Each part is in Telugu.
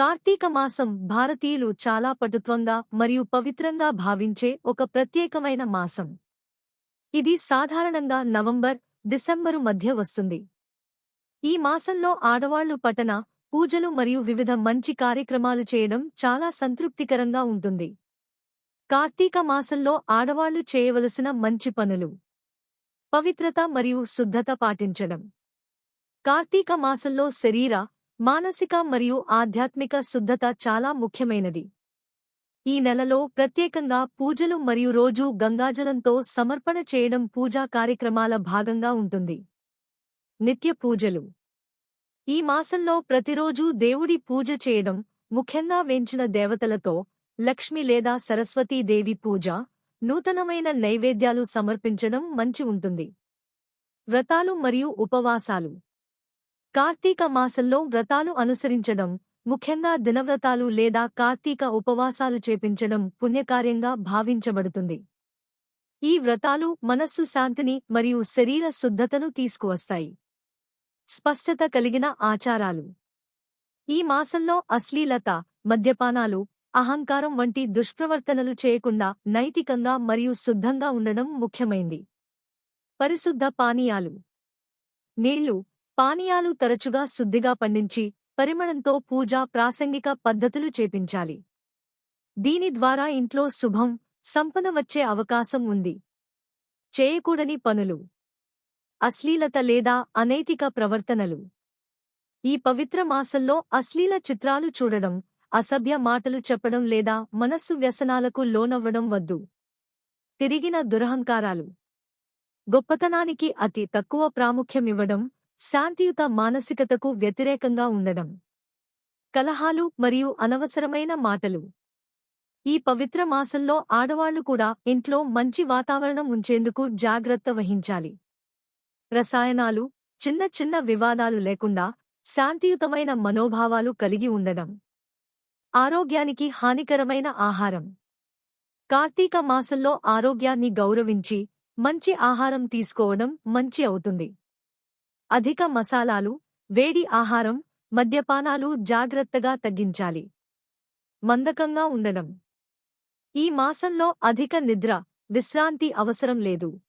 కార్తీక మాసం భారతీయులు చాలా పటుత్వంగా మరియు పవిత్రంగా భావించే ఒక ప్రత్యేకమైన మాసం. ఇది సాధారణంగా నవంబర్ డిసెంబరు మధ్య వస్తుంది. ఈ మాసంలో ఆడవాళ్ళు పఠన పూజలు మరియు వివిధ మంచి కార్యక్రమాలు చేయడం చాలా సంతృప్తికరంగా ఉంటుంది. కార్తీక మాసంలో ఆడవాళ్ళు చేయవలసిన మంచి పనులు. పవిత్రత మరియు శుద్ధత పాటించడం. కార్తీక మాసంలో శరీర మానసిక మరియు ఆధ్యాత్మిక శుద్ధత చాలా ముఖ్యమైనది. ఈ నెలలో ప్రత్యేకంగా పూజలు మరియు రోజూ గంగాజలంతో సమర్పణ చేయడం పూజా కార్యక్రమాల భాగంగా ఉంటుంది. నిత్య పూజలు. ఈ మాసంలో ప్రతిరోజూ దేవుడి పూజ చేయడం ముఖ్యంగా వేంచిన దేవతలతో లక్ష్మి లేదా సరస్వతీదేవి పూజ నూతనమైన నైవేద్యాలు సమర్పించడం మంచి ఉంటుంది. వ్రతాలు మరియు ఉపవాసాలు. కార్తీక మాసంలో వ్రతాలు అనుసరించడం ముఖ్యంగా దినవ్రతాలు లేదా కార్తీక ఉపవాసాలు చేపించడం పుణ్యకార్యంగా భావించబడుతుంది. ఈ వ్రతాలు మనస్సు శాంతిని మరియు శరీర శుద్ధతను తీసుకువస్తాయి. స్పష్టత కలిగిన ఆచారాలు. ఈ మాసంలో అశ్లీలత మద్యపానాలు అహంకారం వంటి దుష్ప్రవర్తనలు చేయకుండా నైతికంగా మరియు శుద్ధంగా ఉండడం ముఖ్యమైంది. పరిశుద్ధ పానీయాలు. నీళ్ళు పానీయాలు తరచుగా శుద్ధిగా పండించి పరిమళంతో పూజా ప్రాసంగిక పద్ధతులు చేపించాలి. దీని ద్వారా ఇంట్లో శుభం సంపద వచ్చే అవకాశం ఉంది. చేయకూడని పనులు. అశ్లీలత లేదా అనైతిక ప్రవర్తనలు. ఈ పవిత్ర మాసంలో అశ్లీల చిత్రాలు చూడడం అసభ్య మాటలు చెప్పడం లేదా మనస్సు వ్యసనాలకు లోనవ్వడం వద్దు. తిరిగిన దురహంకారాలు. గొప్పతనానికి అతి తక్కువ ప్రాముఖ్యమివ్వడం శాంతియుత మానసికతకు వ్యతిరేకంగా ఉండడం. కలహాలు మరియు అనవసరమైన మాటలు. ఈ పవిత్ర మాసంలో ఆడవాళ్ళు కూడా ఇంట్లో మంచి వాతావరణం ఉంచేందుకు జాగ్రత్త వహించాలి. రసాయనాలు చిన్న చిన్న వివాదాలు లేకుండా శాంతియుతమైన మనోభావాలు కలిగి ఉండడం. ఆరోగ్యానికి హానికరమైన ఆహారం. కార్తీక మాసంలో ఆరోగ్యాన్ని గౌరవించి మంచి ఆహారం తీసుకోవడం మంచి అవుతుంది. అధిక మసాలాలు వేడి ఆహారం మద్యపానాలు జాగ్రత్తగా తగ్గించాలి. మందకంగా ఉండడం. ఈ మాసంలో అధిక నిద్ర విశ్రాంతి అవసరం లేదు.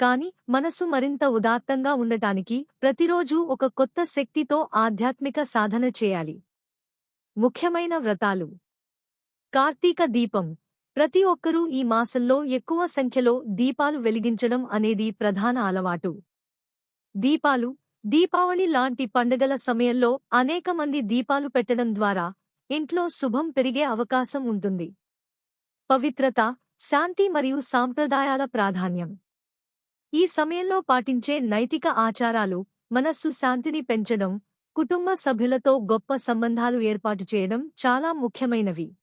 కాని మనసు మరింత ఉదాత్తంగా ఉండటానికి ప్రతిరోజూ ఒక కొత్త శక్తితో ఆధ్యాత్మిక సాధన చేయాలి. ముఖ్యమైన వ్రతాలు. కార్తీక దీపం. ప్రతి ఒక్కరూ ఈ మాసంలో ఎక్కువ సంఖ్యలో దీపాలు వెలిగించడం అనేది ప్రధాన అలవాటు. దీపాలు దీపావళి లాంటి పండుగల సమయంలో అనేక మంది దీపాలు పెట్టడం ద్వారా ఇంట్లో శుభం పెరిగే అవకాశం ఉంటుంది. పవిత్రత శాంతి మరియు సాంప్రదాయాల ప్రాధాన్యం. ఈ సమయంలో పాటించే నైతిక ఆచారాలు మనస్సు శాంతిని పెంచడం కుటుంబ సభ్యులతో గొప్ప సంబంధాలు ఏర్పాటు చేయడం చాలా ముఖ్యమైనవి.